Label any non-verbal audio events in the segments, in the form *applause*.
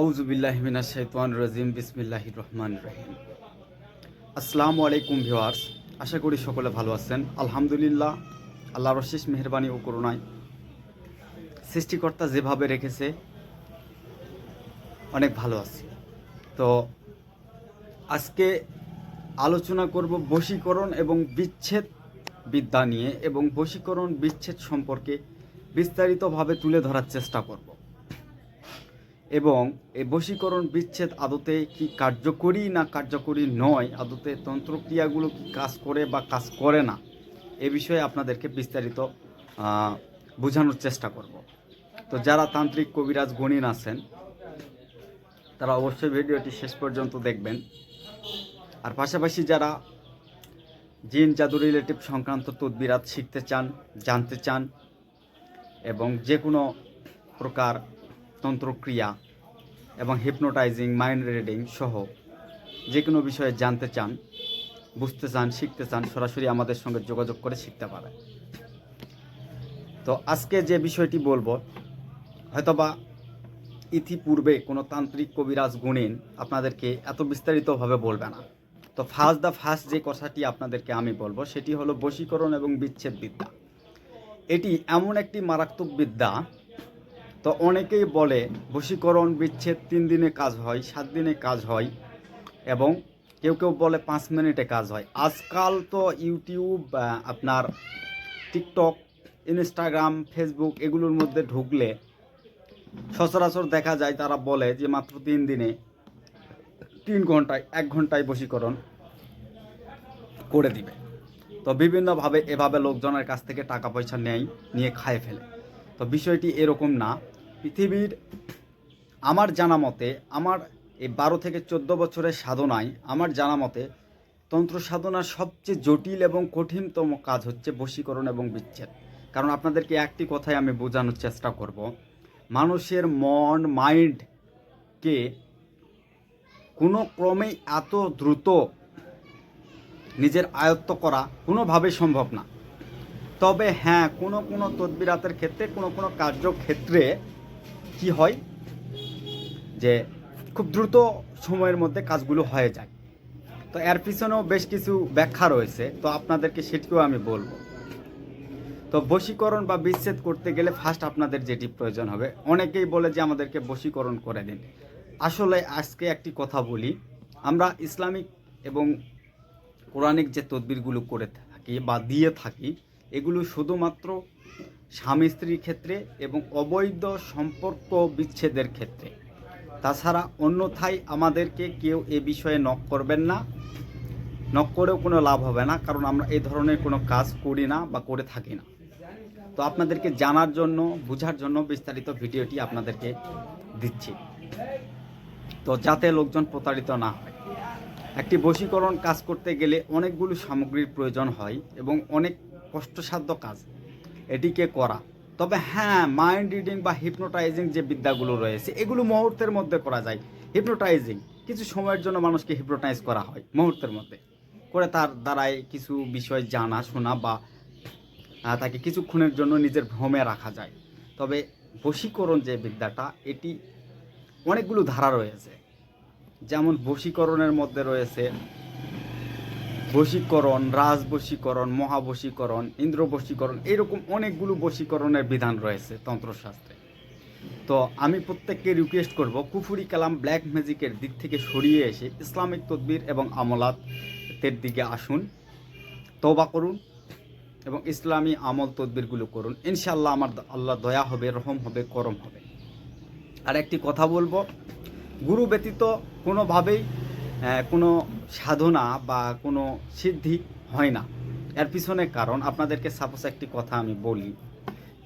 আউজুবিল্লাহমিনা শৈতান রাজিম বিসমিল্লাহ রহমান রহিম। আসসালামু আলাইকুম ভিওয়ার্স আশা করি সকলে ভালো আছেন। আলহামদুলিল্লাহ, আল্লাহর অশেষ মেহরবানি ও করুণায় সৃষ্টিকর্তা যেভাবে রেখেছে, অনেক ভালো আছি। তো আজকে আলোচনা করব বশীকরণ এবং বিচ্ছেদ বিদ্যা নিয়ে এবং বশীকরণ বিচ্ছেদ সম্পর্কে বিস্তারিতভাবে তুলে ধরার চেষ্টা করব। এবং এই বশীকরণ বিচ্ছেদ আদতে কি কার্যকরী না কার্যকরী নয়? আদতে তন্ত্রক্রিয়াগুলো কি কাজ করে বা কাজ করে না? এ বিষয়ে আপনাদেরকে বিস্তারিত বোঝানোর চেষ্টা করব। তো যারা তান্ত্রিক কবিরাজ গণিন আছেন, তারা অবশ্যই ভিডিওটি শেষ পর্যন্ত দেখবেন। আর পাশাপাশি যারা জিন জাদু রিলেটিভ সংক্রান্ত তদবিরাত শিখতে চান, জানতে চান এবং যে কোনো প্রকার তন্ত্রক্রিয়া এবং হিপনোটাইজিং মাইন্ড রিডিং সহ যে কোনো বিষয়ে জানতে চান, বুঝতে চান, শিখতে চান, সরাসরি আমাদের সঙ্গে যোগাযোগ করে শিখতে পারে। তো আজকে যে বিষয়টি বলব, হয়তোবা ইতিপূর্বে কোনো তান্ত্রিক কবিরাজ গুণিন আপনাদেরকে এত বিস্তারিতভাবে বলবে না। তো ফার্স্ট দ্য ফার্স্ট যে কথাটি আপনাদেরকে আমি বলব, সেটি হলো বশীকরণ এবং বিচ্ছেদ বিদ্যা এটি এমন একটি মারাত্মক বিদ্যা তো অনেকেই বলে বশীকরণ, বিচ্ছেদ, তিন দিনে কাজ হয়, সাত দিনে কাজ হয় এবং কেউ কেউ বলে পাঁচ মিনিটে কাজ হয়। আজকাল তো ইউটিউব আপনার টিকটক, ইনস্টাগ্রাম, ফেসবুক এগুলোর মধ্যে ঢুকলে সচরাচর দেখা যায় তারা বলে যে মাত্র তিন দিনে তিন ঘন্টায়, এক ঘন্টায় বশীকরণ করে দিবে। তো বিভিন্নভাবে এভাবে লোকজনের কাছ থেকে টাকা পয়সা নেয়, নিয়ে খায় ফেলে। তো বিষয়টি এরকম না। পৃথিবীর আমার জানা মতে, আমার এই বারো থেকে চোদ্দ বছরের সাধনায় আমার জানা মতে তন্ত্র সাধনার সবচেয়ে জটিল এবং কঠিনতম কাজ হচ্ছে বশীকরণ এবং বিচ্ছেদ। কারণ আপনাদেরকে একটি কথাই আমি বোঝানোর চেষ্টা করব। মানুষের মন মাইন্ডকে কোনো ক্রমেই এত দ্রুত নিজের আয়ত্ত করা কোনোভাবেই সম্ভব না। তবে হ্যাঁ কোনো কোনো তদবিরাতের ক্ষেত্রে, কোনো কোনো কার্যক্ষেত্রে কি হয়? যে খুব দ্রুত সময়ের মধ্যে কাজগুলো হয়ে যায়। তো এর পিছনেও বেশ কিছু ব্যাখ্যা রয়েছে, তো আপনাদেরকে সেটিও আমি বলব। তো বশীকরণ বা বিচ্ছেদ করতে গেলে ফার্স্ট আপনাদের যেটি প্রয়োজন হবে, অনেকেই বলে যে আমাদেরকে বশীকরণ করে দিন। আসলে আজকে একটি কথা বলি, আমরা ইসলামিক এবং কোরআনিক যে তদবিরগুলো করে থাকি বা দিয়ে থাকি, এগুলো শুধুমাত্র স্বামী স্ত্রীর ক্ষেত্রে এবং অবৈধ সম্পর্ক বিচ্ছেদের ক্ষেত্রে। তাছাড়া অন্যথায় আমাদেরকে কেউ এ বিষয়ে নক করবেন না। নক করেও কোনো লাভ হবে না, কারণ আমরা এই ধরনের কোনো কাজ করি না বা করে থাকি না। তো আপনাদেরকে জানার জন্য, বোঝার জন্য বিস্তারিত ভিডিওটি আপনাদেরকে দিচ্ছি। তো যাতে লোকজন প্রতারিত না হয়। একটি বশীকরণ কাজ করতে গেলে অনেকগুলো সামগ্রীর প্রয়োজন হয় এবং অনেক কষ্টসাধ্য কাজ। এটিকে করা। তবে হ্যাঁ মাইন্ড রিডিং বা হিপনোটাইজিং যে বিদ্যাগুলো রয়েছে, এগুলো মুহূর্তের মধ্যে করা যায়। হিপনোটাইজিং কিছু সময়ের জন্য মানুষকে হিপনোটাইজ করা হয় মুহূর্তের মধ্যে। করে তার দ্বারাই কিছু বিষয় জানা, শোনা বা তাকে কিছুক্ষণের জন্য নিজের ভ্রমে রাখা যায়। তবে বশীকরণ যে বিদ্যাটা, এটি অনেকগুলো ধারা রয়েছে। যেমন বশীকরণের মধ্যে রয়েছে বশীকরণ, রাজবশীকরণ, মহাবশীকরণ ইন্দ্র বশীকরণ এরকম অনেকগুলো বশীকরণের বিধান রয়েছে তন্ত্রশাস্ত্রে। তো আমি প্রত্যেককে রিকোয়েস্ট করব, কুফুরি কালাম ব্ল্যাক ম্যাজিকের দিক থেকে সরিয়ে এসে ইসলামিক তদবির এবং আমলাতের দিকে আসুন তবা করুন এবং ইসলামী আমল তদবিরগুলো করুন। ইনশাল্লাহ আমার আল্লাহ দয়া হবে, রহম হবে, করম হবে। আর একটি কথা বলব, গুরু ব্যতীত কোনোভাবেই কোনো সাধনা বা কোনো সিদ্ধি হয় না। এর পিছনে কারণ, আপনাদেরকে সাপোজ একটি কথা আমি বলি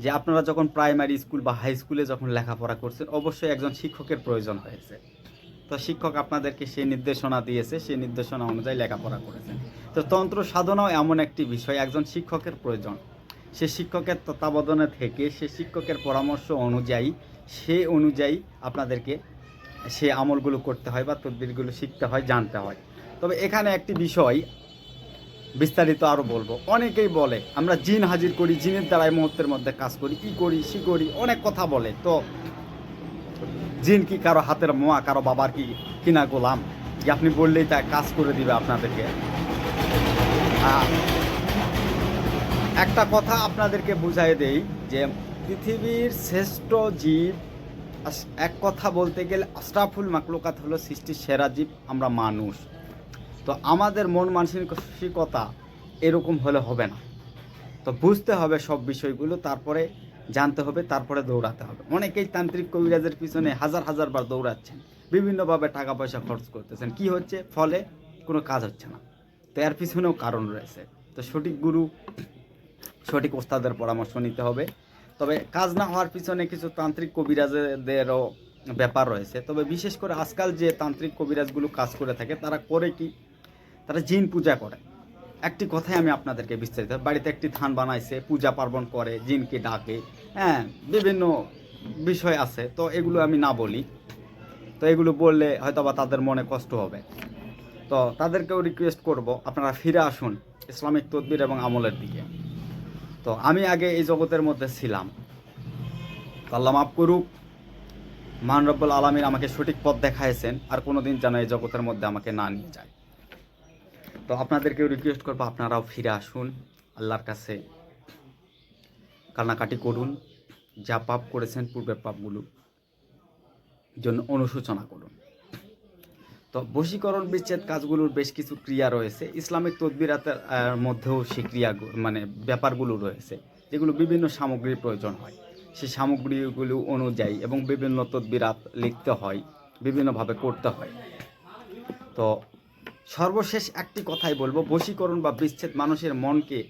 যে আপনারা যখন প্রাইমারি স্কুল বা হাই স্কুলে যখন লেখাপড়া করছেন, অবশ্যই একজন শিক্ষকের প্রয়োজন হয়েছে। তো শিক্ষক আপনাদেরকে সেই নির্দেশনা দিয়েছে সেই নির্দেশনা অনুযায়ী লেখাপড়া করেছেন তো তন্ত্র সাধনাও এমন একটি বিষয়, একজন শিক্ষকের প্রয়োজন। সে শিক্ষকের তত্ত্বাবধানে থেকে সে শিক্ষকের পরামর্শ অনুযায়ী, সে অনুযায়ী আপনাদেরকে সে আমলগুলো করতে হয় বা তদবিরগুলো শিখতে হয়, জানতে হয়। তবে এখানে একটি বিষয় বিস্তারিত আরও বলব। অনেকেই বলে, আমরা জিন হাজির করি, জিনের দ্বারাই মুহূর্তের মধ্যে কাজ করি ই করি, সি করি, অনেক কথা বলে। তো জিন কি কারও হাতের মোয়া, কারও বাবার কি কিনা গোলাম? যে আপনি বললেই তা কাজ করে দিবে আপনাদেরকে। একটা কথা আপনাদেরকে বুঝাই দেই, যে পৃথিবীর শ্রেষ্ঠ জীব এক কথা বলতে গেলে আশরাফুল মাকলুকাত হলো সৃষ্টির সেরা জীব, আমরা মানুষ। তো আমাদের মন মানসিকতা এরকম হলে হবে না। তো বুঝতে হবে সব বিষয়গুলো, তারপরে জানতে হবে, তারপরে দৌড়াতে হবে। অনেকেই তান্ত্রিক কবিরাজের পিছনে হাজার হাজার বার দৌড়াচ্ছেন, বিভিন্নভাবে টাকা পয়সা খরচ করতেছেন। কি হচ্ছে? ফলে কোনো কাজ হচ্ছে না। তো এর পিছনেও কারণ রয়েছে। তো সঠিক গুরু, সঠিক ওস্তাদের পরামর্শ নিতে হবে। তবে কাজ না হওয়ার পিছনে কিছু তান্ত্রিক কবিরাজদেরও ব্যাপার রয়েছে। তবে বিশেষ করে আজকাল যে তান্ত্রিক কবিরাজগুলো কাজ করে থাকে, তারা করে কি? তারা জিন পূজা করে। একটি কথাই আমি আপনাদেরকে বিস্তারিত, বাড়িতে একটি থান বানাইছে, পূজা পার্বণ করে, জিনকে ডাকে হ্যাঁ বিভিন্ন বিষয় আছে, তো এগুলো আমি না বলি। তো এগুলো বললে হয়তো বা তাদের মনে কষ্ট হবে। তো তাদেরকেও রিকোয়েস্ট করব, আপনারা ফিরে আসুন ইসলামিক তদবির এবং আমলের দিকে। তো আমি আগে এই জগতের মধ্যে ছিলাম। আল্লাহ মাফ করুক মান রব্বুল আমাকে সঠিক পথ দেখাইছেন, আর কোনোদিন যেন এই জগতের মধ্যে আমাকে না নিয়ে যায়। তো আপনাদেরকেও রিকোয়েস্ট করব আপনারাও ফিরে আসুন, আল্লাহর কাছে কান্নাকাটি করুন, যা পাপ করেছেন পূর্বের পাপগুলো জন্য অনুশোচনা করুন। তো বশীকরণ বিচ্ছেদ কাজগুলোর বেশ কিছু ক্রিয়া রয়েছে। ইসলামিক তদবিরাতের মধ্যেও সেই ক্রিয়া মানে ব্যাপারগুলো রয়েছে, যেগুলো বিভিন্ন সামগ্রীর প্রয়োজন হয়। সেই সামগ্রীগুলো অনুযায়ী এবং বিভিন্ন তদবিরাত লিখতে হয়, বিভিন্নভাবে করতে হয়। তো সর্বশেষ একটি কথাই বলব, বশীকরণ বা বিচ্ছেদ মানুষের মনকে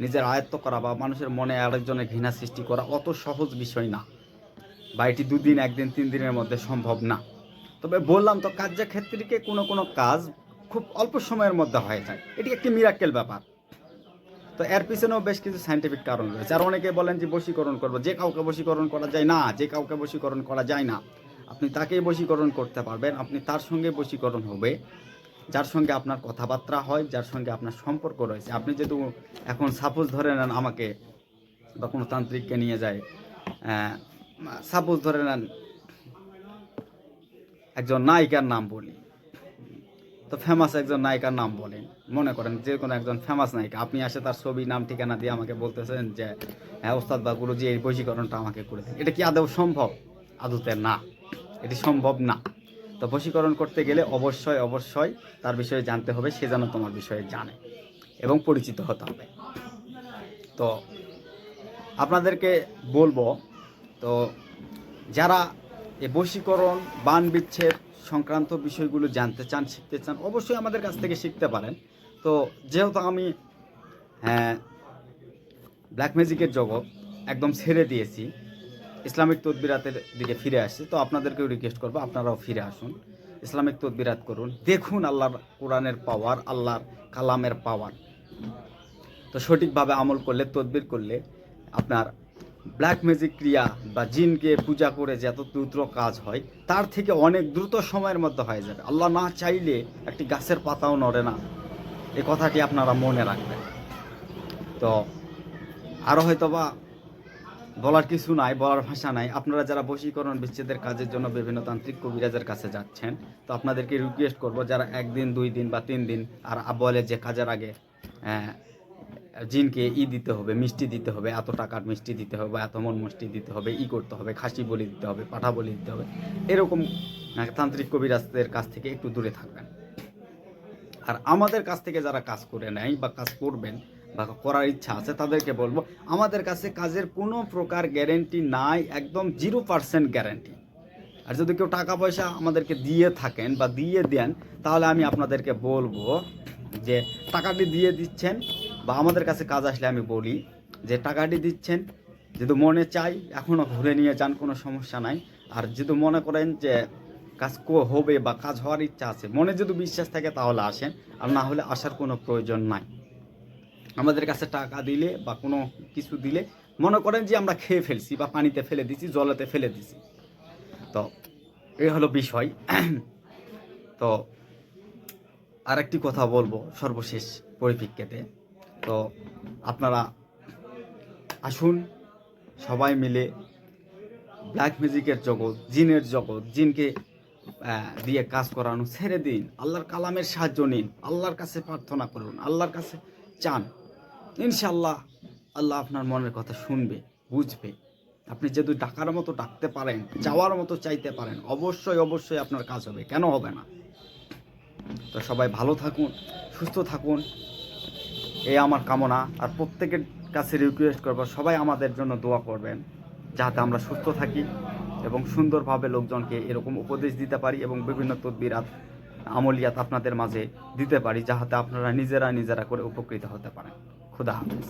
নিজের আয়ত্ত করা বা মানুষের মনে আরেকজনের ঘৃণা সৃষ্টি করা অত সহজ বিষয় না। বা এটি দুদিন, একদিন, তিন দিনের মধ্যে সম্ভব না। তবে বললাম তো, কার্যক্ষেত্রিকে কোনো কোনো কাজ খুব অল্প সময়ের মধ্যে হয়ে যায়। এটি একটি মিরাক্কেল ব্যাপার। তো এর পিছনেও বেশ কিছু সাইন্টিফিক কারণ রয়েছে। আর অনেকে বলেন যে, বশীকরণ করব। যে কাউকে বশীকরণ করা যায় না, যে কাউকে বশীকরণ করা যায় না, আপনি তাকেই বশীকরণ করতে পারবেন, আপনি তার সঙ্গে বশীকরণ হবে। যার সঙ্গে আপনার কথাবার্তা হয়, যার সঙ্গে আপনার সম্পর্ক রয়েছে। আপনি যেহেতু এখন সাপোজ ধরে নেন আমাকে বা কোনো তান্ত্রিককে নিয়ে যায় সাপোজ ধরে নেন একজন নায়িকার নাম বলি। তো ফেমাস একজন নায়িকার নাম বলেন। মনে করেন যে কোনো একজন ফেমাস নায়িকা। আপনি আসে তার ছবি, নাম, ঠিকানা দিয়ে আমাকে বলতেছেন যে হ্যাঁ ওস্তাদ বা গুরুজি, এই বশীকরণটা আমাকে করে দেন। এটা কি আদৌ সম্ভব? আদৌতে না। এটি সম্ভব না। তো বশীকরণ করতে গেলে অবশ্যই অবশ্যই তার বিষয়ে জানতে হবে, সে যেন তোমার বিষয়ে জানে এবং পরিচিত হতে হবে। তো আপনাদেরকে বলব, তো যারা এই বশীকরণ, বান বিচ্ছেদ সংক্রান্ত বিষয়গুলো জানতে চান, শিখতে চান, অবশ্যই আমাদের কাছ থেকে শিখতে পারেন। তো যেহেতু আমি ব্ল্যাক ম্যাজিকের জগৎ একদম ছেড়ে দিয়েছি ইসলামিক তদবিরাতের দিকে ফিরে আসছি। তো আপনাদেরকেও রিকোয়েস্ট করব, আপনারাও ফিরে আসুন। ইসলামিক তদবিরাত করুন। দেখুন আল্লাহর কোরআনের পাওয়ার আল্লাহর কালামের পাওয়ার তো সঠিকভাবে আমল করলে, তদবির করলে আপনার ব্ল্যাক ম্যাজিক ক্রিয়া বা জিনকে পূজা করে যে এত দ্রুত কাজ হয়, তার থেকে অনেক দ্রুত সময়ের মধ্যে হয়ে যাবে। আল্লাহ না চাইলে একটি গাছের পাতাও নড়ে না। এ কথাটি আপনারা মনে রাখবেন। তো আরও হয়তো বা বলার কিছু নাই, বলার ভাষা নাই। আপনারা যারা বশীকরণ বিচ্ছেদের কাজের জন্য বিভিন্ন তান্ত্রিক কবিরাজের কাছে যাচ্ছেন, তো আপনাদেরকে রিকোয়েস্ট করব যারা একদিন, দুই দিন বা তিন দিন, আর বলে যে কাজের আগে জিনকে ই দিতে হবে, মিষ্টি দিতে হবে, এত টাকার মিষ্টি দিতে হবে এত মন মিষ্টি দিতে হবে, ই করতে হবে, খাসি বলি দিতে হবে, পাঠা বলি দিতে হবে, এরকম তান্ত্রিক কবিরাজদের কাছ থেকে একটু দূরে থাকবেন। আর আমাদের কাছ থেকে যারা কাজ করে নেয় বা কাজ করবেন বা করার ইচ্ছা আছে তাদেরকে বলব, আমাদের কাছে কাজের কোনো প্রকার গ্যারেন্টি নাই, একদম জিরো পার্সেন্ট গ্যারেন্টি আর যদি কেউ টাকা পয়সা আমাদেরকে দিয়ে থাকেন বা দিয়ে দেন, তাহলে আমি আপনাদেরকে বলব যে টাকাটি দিয়ে দিচ্ছেন বা আমাদের কাছে কাজ আসলে আমি বলি যে টাকাটি দিচ্ছেন, যদি মনে চাই এখনও ঘুরে নিয়ে যান, কোনো সমস্যা নাই। আর যদি মনে করেন যে কাজ কো- হবে বা কাজ হওয়ার ইচ্ছা আছে, মনে যদি বিশ্বাস থাকে তাহলে আসেন, আর না হলে আসার কোনো প্রয়োজন নাই। আমাদের কাছে টাকা দিলে বা কোনো কিছু দিলে মনে করেন যে আমরা খেয়ে ফেলছি বা পানিতে ফেলে দিছি, জলেতে ফেলে দিছি। তো এই হলো বিষয়। *clears throat* তো আরেকটি কথা বলব সর্বশেষ পরিপ্রেক্ষিতে। তো আপনারা আসুন, সবাই মিলে ব্ল্যাক ম্যাজিকের জগৎ জিনের জগৎ, জিনকে দিয়ে কাজ করানো, ছেড়ে দিন। আল্লাহর কালামের সাহায্য নিন। আল্লাহর কাছে প্রার্থনা করুন। আল্লাহর কাছে চান। ইনশাল্লাহ আল্লাহ আপনার মনের কথা শুনবে, বুঝবে। আপনি যেহেতু ডাকার মতো ডাকতে পারেন, যাওয়ার মতো চাইতে পারেন, অবশ্যই অবশ্যই আপনার কাজ হবে, কেন হবে না? তো সবাই ভালো থাকুন, সুস্থ থাকুন। এই আমার কামনা, আর প্রত্যেকের কাছে রিকোয়েস্ট করব, সবাই আমাদের জন্য দোয়া করবেন, যাতে আমরা সুস্থ থাকি এবং সুন্দরভাবে লোকজনকে এরকম উপদেশ দিতে পারি এবং বিভিন্ন তদবিরাত আমলিয়াত আপনাদের মাঝে দিতে পারি, যাহাতে আপনারা নিজেরা নিজেরা করে উপকৃত হতে পারেন। খুদা হাফিজ